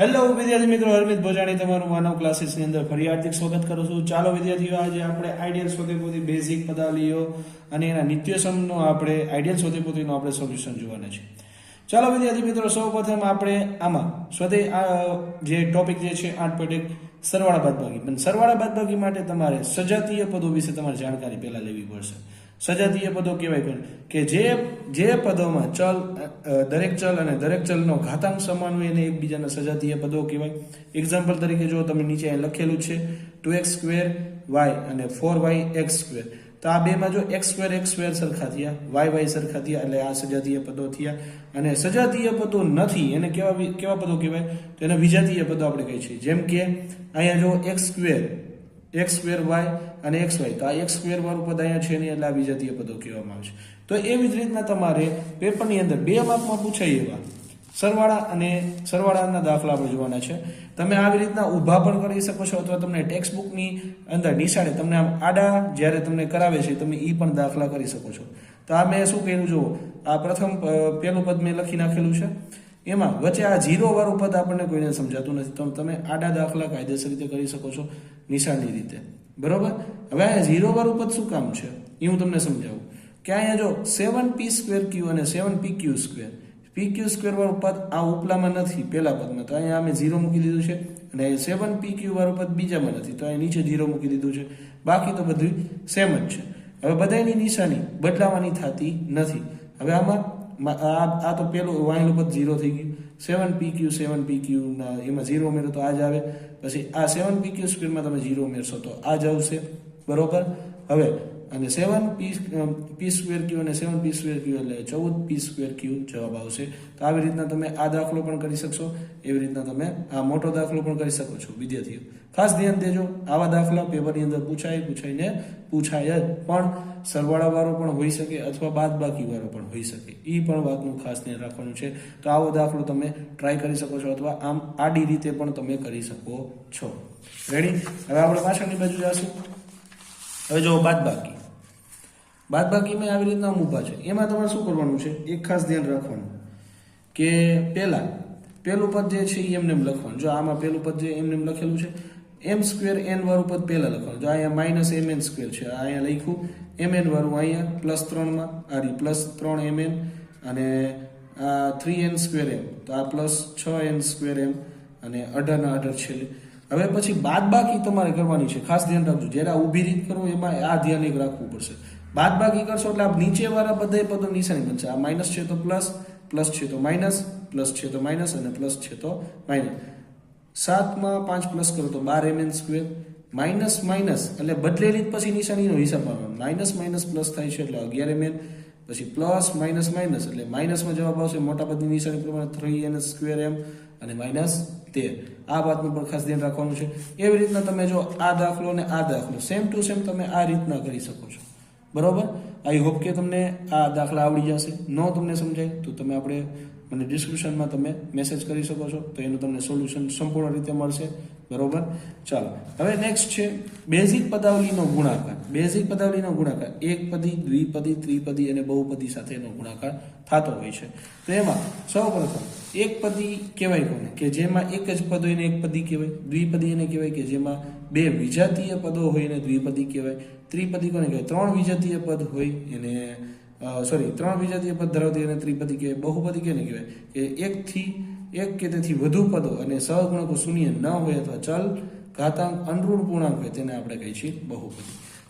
Hello વિદ્યાર્થી મિત્રો, હરમિત ભોજાણી તમારું માનવ ક્લાસીસની અંદર ફરી હાર્દિક સ્વાગત કરું છું. ચાલો વિદ્યાર્થીઓ, આજે આપણે આઈડિયલ સ્વદેપોથી બેઝિક પદાલીઓ અને એના નિત્યસમનો આપણે આઈડિયલ સ્વદેપોથીનું આપણે સોલ્યુશન જોવાના છે. ચાલો વિદ્યાર્થી મિત્રો, સૌપ્રથમ આપણે આમાં સ્વતે જે ટોપિક જે છે, આઠ પોઈન્ટ એક, સરવાળા બાદબાકી. પણ સરવાળા બાદબાકી માટે તમારે સજાતીય પદો વિશે તમારે જાણકારી પહેલાં લેવી પડશે. સજાતીય પદો કહેવાય કોને કે જે જે પદોમાં ચલ દરેક ચલ અને દરેક ચલનો ઘાતાંક સમાન હોય એને એકબીજાના સજાતીય પદો કહેવાય. એક્ઝામ્પલ તરીકે જો તમે નીચે અહીં લખેલું છે ટુ એક્સ સ્ક્વેર વાય અને ફોર વાય એક્સ સ્ક્વેર તો આ બેમાં જો એક્સ સ્ક્વેર એક્સ સ્ક્વેર સરખા થયા વાય વાય સરખા થયા, એટલે આ સજાતીય પદો થયા. અને સજાતીય પદો નથી, એને કેવા કેવા પદો કહેવાય? તો એને વિજાતીય પદો આપણે કહીએ છીએ. જેમ કે, અહીંયા જો x square x square y અને એક્સ વાય. તો આ એક્સ સ્ક્વેર વાળું પદ અહીંયા છે નહીં એટલે આ વિજાતીય પદો કહેવામાં આવે છે. તો એવી જ રીતના તમારે પેપરની અંદર બે માપમાં પૂછાય એવા. સરવાળા અને સરવાળાના દાખલા આપણે જોવાના છે. તમે આવી રીતના ઊભા પણ કરી શકો છો અથવા તમને ટેક્સ્ટ બુકની અંદર નિશાળે તમને આમ આડા જ્યારે તમને કરાવે છે તમે એ પણ દાખલા કરી શકો છો. તો આ મેં શું કર્યું જુઓ? આ પ્રથમ પહેલું પદ મેં લખી નાખેલું છે. એમાં વચ્ચે આ ઝીરો વાળું પદ આપણને કોઈને સમજાતું નથી. તમે આડા દાખલા કાયદેસર રીતે કરી શકો છો. નિશાળની રીતે. બરાબર? હવે આ ઝીરો વાળું પદ શું કામ છે? એ હું તમને સમજાવું. કે અહીંયા જો સેવન પી સ્ક્વેર ક્યુ અને seven p q square p q square વાળું પદ આ ઉપલામાં નથી પહેલા પદમાં. તો અહીંયા અમે ઝીરો મૂકી દીધું છે. અને સેવન પી ક્યુ વાળું પદ બીજામાં નથી. તો અહીં નીચે ઝીરો મૂકી દીધું છે. બાકી તો બધું સેમ જ છે. હવે બધાની નિશાની બદલાવાની થતી નથી. હવે આમાં, આ તો પેલું વાયેલું પદ ઝીરો થઈ ગયું. સેવન પી ક્યુ સેવન પી ક્યુના એમાં ઝીરો ઉમેરો તો આ જ આવે. પછી આ સેવન પી ક્યુ સ્ક્વેરમાં તમે ઝીરો ઉમેરશો તો આ જ આવશે. બરોબર? હવે અને સેવન પી પી સ્ક્વેર ક્યુ અને સેવન પી સ્ક્વેર ક્યુ એટલે ચૌદ પી સ્ક્વેર ક્યુ જવાબ આવશે. તો આવી રીતના તમે આ દાખલો પણ કરી શકશો. એવી રીતના તમે આ મોટો દાખલો પણ કરી શકો છો, વિદ્યાર્થીઓ. ખાસ ધ્યાન દેજો, આવા દાખલા પેપરની અંદર પૂછાય, પૂછાઈને પૂછાય જ. પણ સરવાળા વાળો પણ હોઈ શકે અથવા બાદ બાકી વાળો પણ હોઈ શકે. એ પણ વાતનું ખાસ ધ્યાન રાખવાનું છે. તો આવો દાખલો તમે ટ્રાય કરી શકો છો અથવા આમ આડી રીતે પણ તમે કરી શકો છો. રેડી હવે આપણે પાછળની બાજુ જશું. હવે જો બાદ બાકી મેં આવી રીતના ઊભા છે. એમાં તમારે શું કરવાનું છે? એક ખાસ ધ્યાન રાખવાનું કે પહેલાં, પહેલું પદ જે છે એ એમને એમ લખવાનું. જો આમાં પહેલું પદ જે એમને એમ લખેલું છે, એમ સ્ક્વેર એન વાળું પદ પહેલાં લખવાનું. જો અહીંયા માઇનસ એમ એન સ્ક્વેર છે અહીંયા લખ્યું. એમ એન વાળું અહીંયા, પ્લસ ત્રણમાં આ રી પ્લસ ત્રણ એમ એન અને આ થ્રી એન સ્ક્વેર એમ. તો આ પ્લસ છ એન સ્ક્વેર એમ અને અઢારના અઢાર છેલ્લે. હવે પછી બાદ બાકી તમારે કરવાની છે. ખાસ ધ્યાન રાખજો. જ્યારે આ ઊભી રીત કરો, એમાં આ ધ્યાન એક રાખવું પડશે. બાદ બાકી કરશો એટલે આ નીચેવાળા બધા પદો નિશાની બનશે. આ માઇનસ છે તો પ્લસ પ્લસ છે તો માઇનસ પ્લસ છે તો માઇનસ અને પ્લસ છે તો માઇનસ સાતમાં પાંચ પ્લસ કરો તો બાર m n square minus minus એટલે બદલેલી જ પછી નિશાનીનો હિસાબ આવવાનો માઇનસ માઇનસ પ્લસ થાય છે એટલે અગિયાર એમ એન પછી પ્લસ માઇનસ માઇનસ એટલે માઇનસમાં જવાબ આવશે મોટા પદની નિશાની પ્રમાણે થ્રી એન સ્ક્વેર એમ અને માઇનસ તેર. આ વાતનું પણ ખાસ ધ્યાન રાખવાનું છે. એવી રીતના તમે જો આ દાખલો અને આ દાખલો સેમ ટુ સેમ તમે આ રીતના કરી શકો છો. બરોબર? આઈ હોપ કે તમને આ દાખલા આવડી જશે. ન તમને સમજાય, તો તમે આપણે મને ડિસ્ક્રિપ્શનમાં તમે મેસેજ કરી શકો છો, તો એનું તમને સોલ્યુશન સંપૂર્ણ રીતે મળશે. બરોબર? ચાલો. હવે નેક્સ્ટ છે બેઝિક પદાવલીનો ગુણાકાર. બેઝિક પદાવલીનો ગુણાકાર. એકપદી દ્વિપદી ત્રિપદી અને બહુપદી સાથેનો ગુણાકાર થતો હોય છે. તો એમાં સૌપ્રથમ એકપદી કહેવાય કોને? કે જેમાં એક જ પદ હોય ને એક પદી કહેવાય? દ્વિપદી એને કહેવાય કે જેમાં બે વિજાતીય પદો હોય એને દ્વિપદી કહેવાય? ત્રિપદી કોને કહેવાય? ત્રણ વિજાતીય પદ હોય એને સોરી ત્રણ વિજાતીય પદ ધરાવતી અને ત્રિપદી કહેવાય? બહુપદી કેને કહેવાય? કે એકથી એક કે તેથી વધુ પદો અને સહગુણકો શૂન્ય ન હોય અથવા ચલ ઘાતાંક અનરૂઢ પૂર્ણાંક હોય તેને આપણે કહીએ છીએ બહુપદી.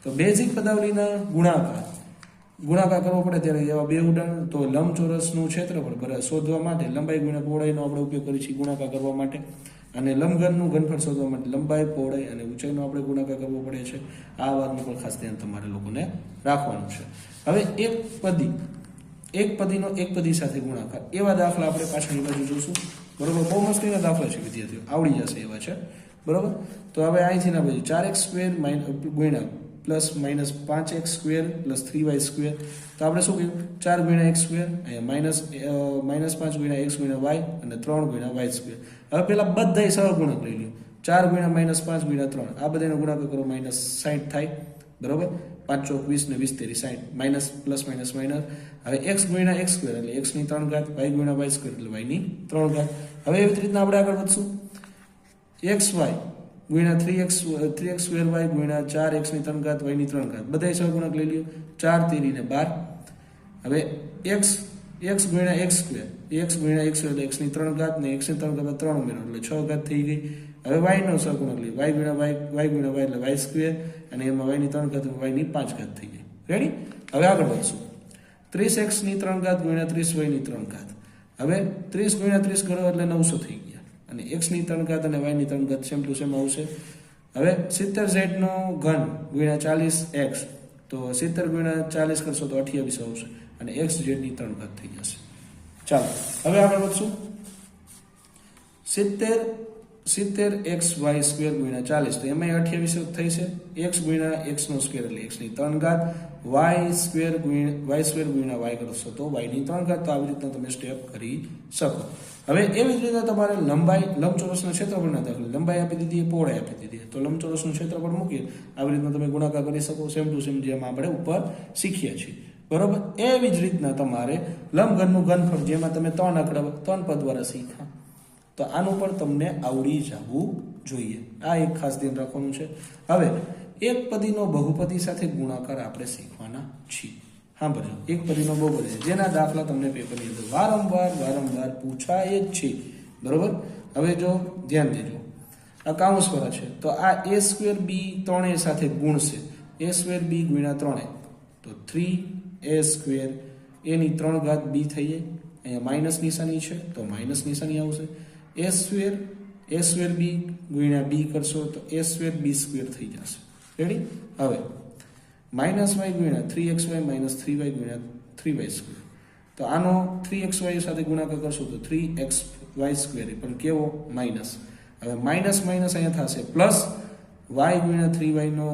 તો બેઝિક પદાવલીના ગુણાકાર. ગુણાકાર કરવો પડે ત્યારે એવા બે ઉદાહરણ, તો લંબચોરસનું ક્ષેત્રફળ શોધવા માટે લંબાઈ ગુણ્યા પહોળાઈનો આપણે ઉપયોગ કરીએ છીએ ગુણાકાર કરવા માટે. અને લંબઘનનું ઘનફળ શોધવા માટે લંબાઈ, પહોળાઈ અને ઊંચાઈનો આપણે ગુણાકાર કરવો પડે છે. આ વાતનું પણ ખાસ ધ્યાન તમારે લોકોને રાખવાનું છે. હવે એક પદી એક પદીનો એક પદી સાથે ગુણાકાર. એવા દાખલા આપણે પાછળની બાજુ જોશું. બરોબર? બહુ મસ્તીના દાખલા છે વિદ્યાર્થીઓ. આવડી જશે એવા છે. બરોબર? તો હવે અહીંથી ના બાજુ. ચાર એક્સ સ્ક્વેર ગુણ્યા પ્લસ માઇનસ પાંચ x square plus three y square. તો આપણે શું કહ્યું ચાર ગુણ્યા એક્સ સ્ક્વેર. અહીંયા માઇનસ માઇનસ પાંચ ગુણ્યા એક્સ ગુણ્યા વાય અને ત્રણ ગુણ્યા વાય સ્ક્વેર. હવે પેલા બધાય સહગુણક લઈ લ્યો. ચાર ગુણ્યા માઇનસ પાંચ ગુણ્યા ત્રણ. આ બધાનો ગુણાકાર કરો. માઇનસ સાઠ થાય. બરોબર? પાંચ ચોક વીસ ને વીસ તેરી સાઠ માઇનસ પ્લસ માઇનસ માઇનસ હવે એક્સ ગુણ્યા એક્સ સ્ક્વેર એટલે એક્સની ત્રણ ઘાત, વાય ગુણ્યા વાય સ્ક્વેર એટલે વાયની ત્રણ ઘાત. હવે એવી રીતના આપણે આગળ વધશું. એક્સ વાય ગુણ્યા three x three x square y ગુણ્યા ચાર એક્સની ત્રણ ઘાત, વાયની ત્રણ ઘાત. બધા સહગુણક લઈ લ્યો. ચાર તેરી ને બાર. હવે એક્સ એક્સ ગુણ્યા એક્સ સ્ક્વેર. એક્સ ગુણ્યા એક્સ એટલે એક્સની ત્રણ ઘાત ને એક્સની ત્રણ ઘાત ત્રણ ઉમેરો. એટલે છ ઘાત થઈ ગઈ. હવે વાયનો સહગુણક લઈએ. વાય ગુણ્યા વાય વાય ગુણ્યા વાય એટલે વાય સ્ક્વેર અને એમાં વાયની ત્રણ ઘાત વાયની પાંચ ઘાત થઈ ગઈ રેડી હવે આગળ વધશું. ત્રીસ એક્સની ત્રણ ઘાત ગુણ્યા ત્રીસ વાયની ત્રણ ઘાત. હવે ત્રીસ ગુણ્યા ત્રીસ કરો એટલે નવસો થઈ ગયા. અને એક્સની ત્રણ ઘાત અને વાયની ત્રણ ઘાત સેમ ટુ સેમ આવશે. હવે સિત્તેર ઝેડનો ઘન ગુણ્યા ચાલીસ એક્સ તો સિત્તેર ગુણ્યા ચાલીસ કરશો તો અઠ્યાવીસ આવશે. અને એક્સ ઝેડની ત્રણ ઘાત થઈ જશે. ચાલો, હવે આગળ વધશું. સિત્તેર સિત્તેર એક્સ વાય સ્ક્વેર ગુણ્યા ચાલીસ. તો એમાં અઠ્યાવીસ થઈ છે. એક્સ ગુણ્યા એક્સનો સ્ક્વેર એટલે એક્સની ત્રણ ઘાત. વાય સ્ક્વેર ગુણ્યા, વાય સ્ક્વેર ગુણ્યા વાય કરશો તો વાયની ત્રણ ઘાત. તો આવી રીતના તમે સ્ટેપ કરી શકો. હવે એવી જ રીતે તમારે લંબાઈ લંબચોરસના ક્ષેત્રફળના દાખલા. લંબાઈ આપી દીધી, પહોળાઈ આપી દીધી. તો લંબચોરસનું ક્ષેત્રફળ મૂકીએ. આવી રીતના તમે ગુણાકાર કરી શકો. સેમ ટુ સેમ જેમ આપણે ઉપર શીખ્યા છીએ. બરોબર? એવી જ રીતના તમારે લંબઘનનું ઘનફળ, જેમાં તમે ત્રણ આંકડા, ત્રણ પદ દ્વારા શીખ્યા. તો આનું પણ તમને આવડી જવું જોઈએ. આ એક ખાસ ધ્યાન રાખવાનું છે. હવે, એક પદીનો બહુપદી સાથે ગુણાકાર આપણે શીખવાના છીએ. હા બરાબર એક પદીનો બહુપદી છે. જેના દાખલા તમને પેપરની અંદર વારંવાર વારંવાર પૂછાય જ છે. બરોબર? હવે જો, ધ્યાન દેજો. આ કાઉન્સ છે. તો આ એ સ્ક્વેર બી ત્રણે સાથે ગુણશે. એ સ્ક્વેર બી ગુણ્યા ત્રણે. તો થ્રી એ સ્ક્વેર એની ત્રણ ઘાત બી થઈ જાય અહીંયા માઇનસ નિશાની છે, તો માઇનસ નિશાની આવશે. એ સ્ક્વેર એ સ્ક્વેર બી ગુણ્યા બી કરશો તો એ સ્ક્વેર બી સ્ક્વેર થઈ જશે. રેડી હવે માઇનસ વાય ગુણ્યા three x y minus three y ગુણ્યા થ્રી વાય સ્ક્વેર તો આનો થ્રી એક્સ વાય સાથે ગુણાકાર કરશો તો થ્રી એક્સ વાય સ્ક્વેર પણ કેવો? માઇનસ હવે માઇનસ માઇનસ અહીંયા થશે. પ્લસ વાય ગુણ્યા થ્રી વાયનો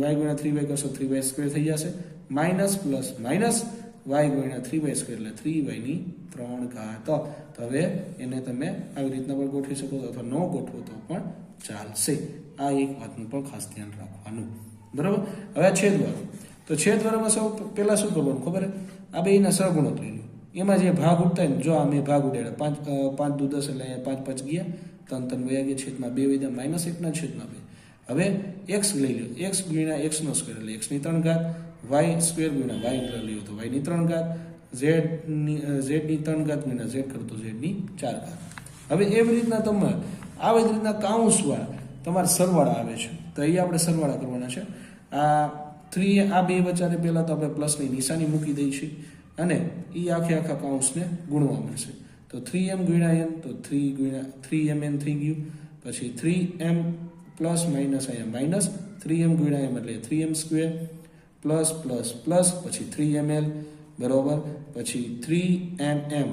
વાય ગુણ્યા થ્રી વાય કરશો થ્રી વાય સ્ક્વેર થઈ જશે. માઇનસ પ્લસ માઇનસ વાય ગુણ્યા થ્રી વાય સ્ક્વેર એટલે થ્રી વાયની ત્રણ ઘાત. તો હવે એને તમે આવી રીતના પણ ગોઠવી શકો છો અથવા ન ગોઠવો તો પણ ચાલશે. આ એક વાતનું પણ ખાસ ધ્યાન રાખવાનું. બરાબર? હવે આ છેદવાળો તો છેદ વાળામાં સૌ પહેલાં શું કરવાનું ખબર આ બેના સહગુણક લઈ લો એમાં જે ભાગ ઉઠતા ને, જો આ મેં ભાગ ઉડાડ્યા, પાંચ પાંચ દુ દસ એટલે અહીંયા પાંચ પાંચ ગયા, ત્રણ ત્રણ વયા ગયા, છેદમાં બે વૈદ્યા માઇનસ એકના છેદમાં બે. હવે એક્સ લઈ લો એક્સ ગુણ્યા એક્સનો સ્ક્વેર એટલે એક્સની ત્રણ ઘાત. વાય સ્ક્વેર ગુણ્યા વાય લઈ તો વાયની ત્રણ ઘાત ઝેડની ઝેડની ત્રણ ઘાત ગુણ્યા ઝેડ કરતો ઝેડની ચાર ઘાત. હવે એવી રીતના તમે આવી જ રીતના કાઉન્સવાળા તમારે સરવાળા આવે છે. તો અહીંયા આપણે સરવાળા કરવાના છે. આ થ્રી, આ બે વચ્ચાને પહેલાં તો આપણે પ્લસની નિશાની મૂકી દઈ છે અને એ આખે આખા કાઉન્સને ગુણવા મળશે. તો થ્રી એમ ગુણ્યા એમ તો થ્રી ગુણ્યા, થ્રી એમ એમ થઈ ગયું. પછી થ્રી એમ પ્લસ માઇનસ અહીંયા માઇનસ, થ્રી એમ ગુણ્યા એમ એટલે three m square. Plus plus plus પછી થ્રી એમ એલ બરોબર? પછી થ્રી એમ એમ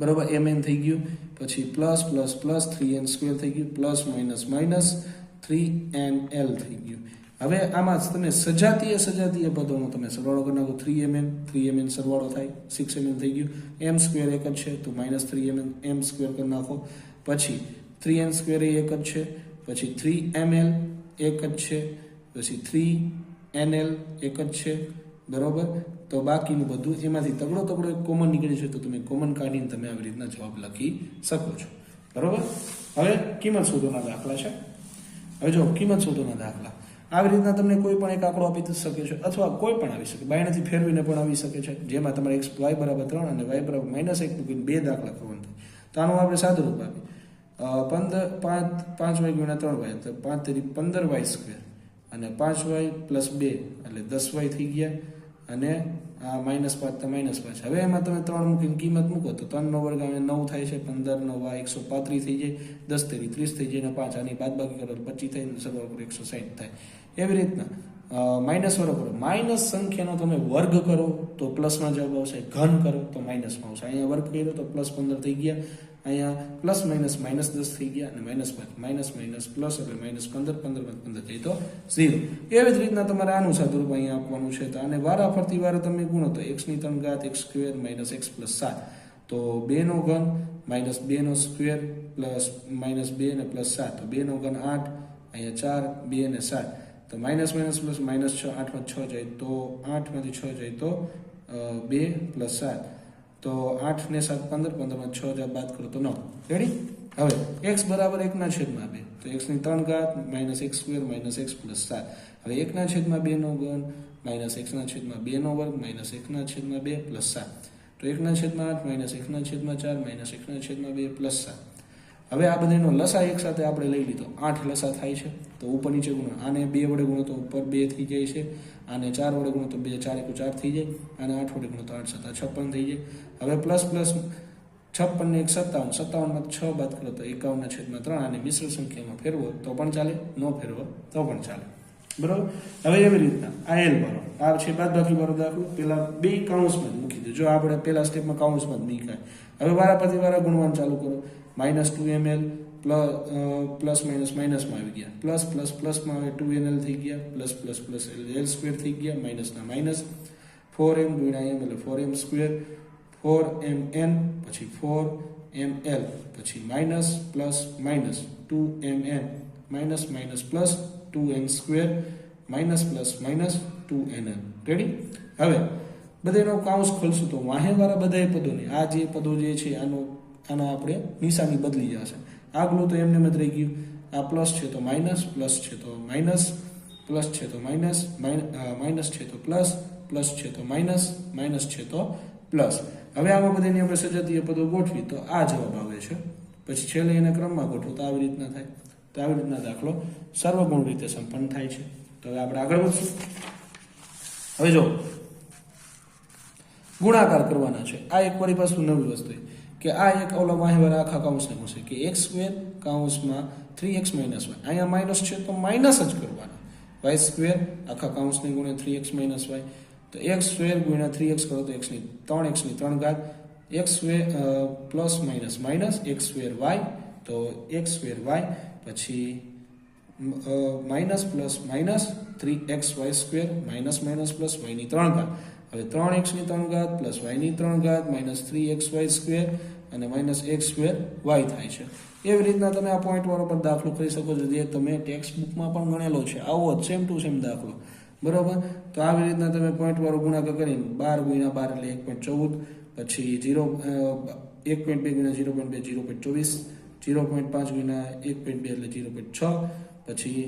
બરોબર? એમ એન થઈ ગયું. પછી plus plus plus three n square થઈ ગયું. Plus minus minus three n l થઈ ગયું. હવે આમાં તમે સજાતીય સજાતીય પદોનો તમે સરવાળો કરી નાખો. Three m n three m n સરવાળો થાય. સિક્સ એમ એન થઈ ગયું. એમ સ્ક્વેર એક જ છે, તો minus three m n m square કરી નાખો. પછી થ્રી એન સ્ક્વેર એ એક જ છે. પછી થ્રી એમ એલ એક જ છે. પછી થ્રી એનએલ એક જ છે, બરાબર? તો બાકીનું બધું એમાંથી તગડો તગડો એક કોમન નીકળે છે, તો તમે કોમન કાઢીને તમે આવી રીતના જવાબ લખી શકો છો. બરાબર? હવે કિંમત શોધોના દાખલા છે. હવે જો કિંમત શોધોના દાખલા. આવી રીતના તમને કોઈ પણ એક આંકડો આપી શકે છે, અથવા કોઈ પણ આવી શકે. બાયણાથી ફેરવીને પણ આવી શકે છે, જેમાં તમારે એક્સ વાય બરાબર ત્રણ અને વાય બરાબર માઇનસ એક મૂકીને બે દાખલા કરવાના થાય. તો આનું આપણે સાદું રૂપ આપીએ પંદર, પાંચ પાંચ વાય ગુણ્યા ત્રણ વાય તો પાંચ તેરી પંદર વાય સ્ક્વેર અને પાંચ વાય પ્લસ બે, એટલે દસ વાય થઈ ગયા. અને આ માઇનસ પાંચ તો માઇનસ પાંચ. હવે એમાં તમે ત્રણ મૂકીને કિંમત મૂકો તો ત્રણનો વર્ગ આવે નવ થાય છે, પંદર નવ એકસો પાંત્રીસ થઈ જાય, દસ તેરી ત્રીસ થઈ જાય અને પાંચ. આની બાદ બાકી કરો પચીસ થાય સરવાળો એકસો સાઠ થાય. એવી રીતના માઇનસ વર્ગ કરો. માઇનસ સંખ્યાનો તમે વર્ગ કરો તો પ્લસમાં જવાબ આવશે, ઘન કરો તો માઇનસમાં આવશે. અહીંયા વર્ગ કર્યો તો પ્લસ પંદર થઈ ગયા. અહીંયા પ્લસ માઇનસ માઇનસ દસ થઈ ગયા અને માઇનસ પાંચ માઇનસ માઇનસ પ્લસ એટલે માઇનસ પંદર પંદર પંદર થઈ તો ઝીરો એવી જ રીતના તમારે આનું સાદુરૂપ અહીંયા આપવાનું છે. તો આને વારા ફરતી વાર તમે ગુણો તો એક્સની ત્રણ ઘાત x square minus x plus સાત. તો બેનો ઘન માઇનસ બેનો સ્ક્વેર પ્લસ માઇનસ બે અને પ્લસ સાત. તો બેનો ઘન આઠ, અહીંયા ચાર, બે અને સાત. તો માઇનસ માઇનસ પ્લસ માઇનસ છ, આઠમાં છ જાય તો, આઠમાંથી છ જાય તો બે પ્લસ સાત. તો આઠ ને સાત પંદર, પંદરમાં છ હજાર બાદ કરો તો નવ. રેડી હવે એક્સ બરાબર એકના છેદમાં બે. તો એક્સની ત્રણ ઘાત minus x square minus x plus સાત. હવે એકના છેદમાં બેનો ગણ માઇનસ એક્સના છેદમાં બેનો વર્ગ માઇનસ એકના છેદમાં બે પ્લસ સાત. તો એકના છેદમાં આઠ માઇનસ એકના છેદમાં ચાર માઇનસ એકના છેદમાં બે પ્લસ સાત. હવે આ બધાનો લસા એક સાથે આપણે લઈ લીધો. આઠ લસા થાય છે. તો ઉપર નીચે ગુણો. આને બે વડે ગુણો તો ઉપર બે થઈ જાય છે. આને ચાર વડે ગુણો તો બે, ચાર એકુ ચાર થઈ જાય. અને આઠ વડે ગુણો તો આઠ સત્તા છપ્પન થઈ જાય. હવે પ્લસ પ્લસ છપ્પન ને એક સત્તાવન. સત્તાવનમાં છ બાદ કરો તો એકાવનના છેદમાં ત્રણ. અને મિશ્ર સંખ્યામાં ફેરવો તો પણ ચાલે. ન ફેરવો તો પણ ચાલે. બરોબર? હવે એવી રીતના આ એલ વાળો. આ છે બાદ બાકી વાળો દાખલો. પેલા બે કાઉન્સમાં મૂકી દો જો આપણે પેલા સ્ટેપમાં કાઉન્સમાં જ મૂકાય. હવે વારા પછી વારા ગુણવાનું ચાલુ કરો. Minus two m l plus minus માઇનસમાં આવી ગયા. પ્લસ પ્લસ, પ્લસમાં હવે ટુ એન એલ થઈ ગયા, plus plus plus l square થઈ ગયા માઇનસના માઇનસ ફોર એમ ગુણ્યા એમ એટલે four m square, four m n પછી ફોર એમ એલ પછી minus plus minus two m n minus minus plus two n square minus plus minus two n l. Ready હવે, બધાનો કાઉન્સ ખોલશું તો વાહેવાળા બધા પદોને, આ જે પદો જે છે, આનો આના આપણે નિશાની બદલી જશે. આગલું તો એમને જ રહી ગયું. આ પ્લસ છે તો માઇનસ, પ્લસ છે તો માઇનસ, પ્લસ છે તો માઇનસ માઇનસ છે તો પ્લસ પ્લસ છે તો માઇનસ માઇનસ છે તો પ્લસ. હવે આવા બધાની આપણે સજાતીય પદો ગોઠવી તો આ જવાબ આવે છે. પછી છેલ્લે એના ક્રમમાં ગોઠવું તો આવી રીતના થાય. તો આવી રીતના દાખલો સર્વગુણ રીતે સંપન્ન થાય છે. તો હવે આપણે આગળ વધશું. હવે જો ગુણાકાર કરવાના છે. આ એક વળી પાછું નવી વસ્તુ કે આ એક ઓલા હવે આખા કાઉન્સને મળશે કે એક્સ સ્ક્વેર કાઉન્સમાં થ્રી એક્સ માઇનસ વાય. અહીંયા માઇનસ છે તો માઇનસ જ કરવાના. વાય સ્ક્વેર આખા કાઉન્સને ગુણે થ્રી એક્સ માઇનસ વાય. તો એક્સ સ્ક્વેર ગુણ્યા થ્રી એક્સ કરો તો એક્સની ત્રણ એક્સની ત્રણ ઘાત. X square plus minus minus, x square y. તો એક્સ સ્ક્વેર વાય. પછી minus plus minus three x y square, minus minus plus વાયની ત્રણ ઘાત. હવે ત્રણ એક્સની ત્રણ ઘાત પ્લસ વાયની ત્રણ ઘાત minus three x y square અને માઇનસ એક્સ સ્ક્વેર વાય થાય છે. એવી રીતના તમે આ પોઈન્ટવાળો પણ દાખલો કરી શકો છો, જે તમે ટેક્સ્ટ બુકમાં પણ ગણેલો છે. આવો જ સેમ ટુ સેમ દાખલો. બરાબર? તો આવી રીતના તમે પોઈન્ટવાળો ગુણાકાર કરીને બાર ગુણ્યા બાર એટલે એક પોઈન્ટ ચૌદ, પછી જીરો એક પોઈન્ટ બે ગુણ્યા ઝીરો પોઈન્ટ બે જીરો પોઈન્ટ ચોવીસ જીરો પોઈન્ટ પાંચ ગુણ્યા એક પોઈન્ટ બે એટલે જીરો પોઈન્ટ છ, પછી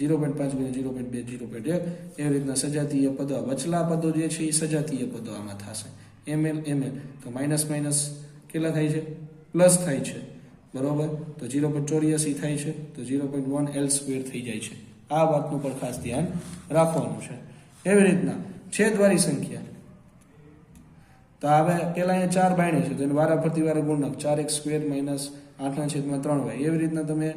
જીરો પોઈન્ટ પાંચ ગુણ્યા જીરો પોઈન્ટ બે, જીરો પોઈન્ટ એક એવી રીતના સજાતીય પદો, વચલા પદો જે છે એ સજાતીય પદો આમાં થશે. M l m l. તો માઇનસ માઇનસ કેટલા થાય છે? પ્લસ થાય છે. બરોબર? તો જીરો પોઈન્ટ ચોર્યાસી થાય છે. તો zero point one l square થઈ જાય છે. આ વાતનું પણ ખાસ ધ્યાન રાખવાનું છે. એવી રીતના છેદવાળી સંખ્યા. તો હવે પેલા અહીંયા ચાર બાયણી છે. તો એને વારા ફરતી વારા ગુણક ચાર એક સ્ક્વેર માઇનસ આઠના છેદમાં ત્રણ વાય. એવી રીતના તમે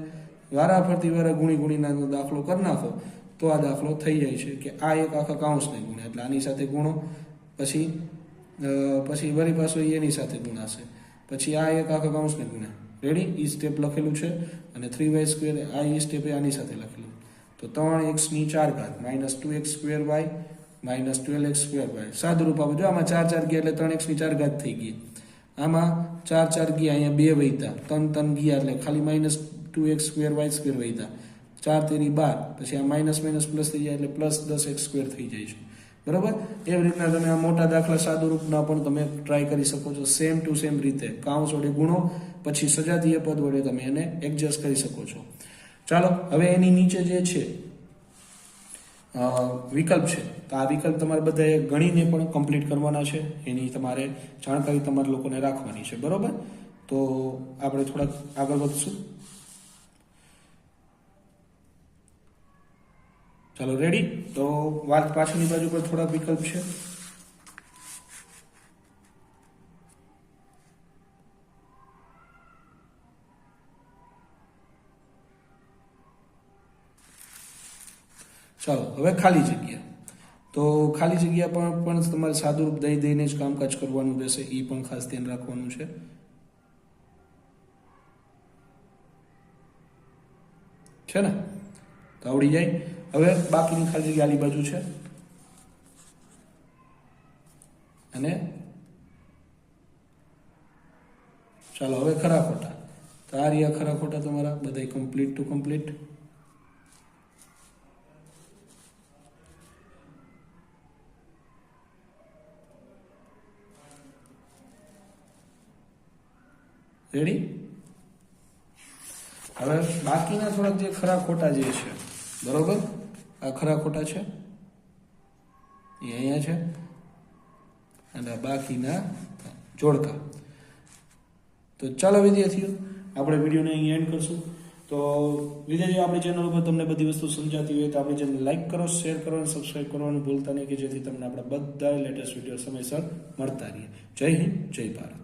વારા ફરતી વારા ગુણી ગુણીના દાખલો કરી નાખો, તો આ દાખલો થઈ જાય છે કે આ એક આખા કાઉન્સને ગુણે, એટલે આની સાથે ગુણો, પછી પછી વળી પાછું એની સાથે ગુણાશે. પછી આ એક આખા કાઉન્સને ગુણ્યા રેડી ઈ સ્ટેપ લખેલું છે અને થ્રી વાય સ્ક્વેર આ ઈ સ્ટેપે આની સાથે લખેલું. તો ત્રણ એક્સની ચાર ઘાત minus two x square y minus twelve x square y સાદુરૂપ આપો જો આમાં ચાર ચાર ગયા એટલે ત્રણ એક્સની ચાર ઘાત થઈ ગઈ. આમાં ચાર ચાર ગયા, અહીંયા બે વહીતા ત્રણ ત્રણ ગયા એટલે ખાલી minus two x square y square વહીતા. ચાર તેરી બાર, પછી આ માઇનસ માઇનસ પ્લસ થઈ જાય એટલે પ્લસ દસ એક્સ સ્ક્વેર થઈ જાય છે. બરાબર? એવી રીતના તમે આ મોટા દાખલા સાદુ રૂપના પણ તમે ટ્રાય કરી શકો છો. સેમ ટુ સેમ રીતે. કાઉન્સ વડે ગુણો, પછી સજાતીય પદ વડે તમે એને એડજસ્ટ કરી શકો છો. ચાલો, હવે એની નીચે જે છે વિકલ્પ છે. તો આ વિકલ્પ તમારે બધાએ ગણીને પણ કમ્પ્લીટ કરવાના છે. એની તમારે જાણકારી તમારે લોકોને રાખવાની છે. બરાબર? તો આપણે થોડાક આગળ વધશું. ચાલો રેડી તો વાત પાછળની બાજુ પર થોડા વિકલ્પ છે. ચાલો, હવે ખાલી જગ્યા. તો ખાલી જગ્યા પણ પણ તમારે સાદુરૂપ દઈ દઈને જ કામકાજ કરવાનું રહેશે એ પણ ખાસ ધ્યાન રાખવાનું છે. છે ને? આવડી જાય. હવે બાકીની ખાલી જગ્યા આલી બાજુ છે. અને ચાલો હવે ખરા ખોટા. તો આ રહ્યા ખરા ખોટા તમારા બધા કમ્પ્લીટ ટુ કમ્પ્લીટ રેડી હવે બાકીના થોડાક જે ખરા ખોટા જે છે, બરોબર? આ ખરા ખોટા છે? એ અહીંયા છે. અને બાકીના જોડકા. તો ચાલો વિદ્યાર્થીઓ, આપણે વિડીયોને અહીં એન્ડ કરશું. તો વિદ્યાર્થીઓ, આપણી ચેનલ ઉપર તમને બધી વસ્તુ સમજાતી હોય તો આપણી ચેનલ લાઈક કરો શેર કરો અને સબસ્ક્રાઈબ કરવાનું ભૂલતા નહીં કે જેથી તમને આપણા બધા લેટેસ્ટ વીડિયો સમયસર મળતા રહીએ. જય હિન્દ, જય ભારત.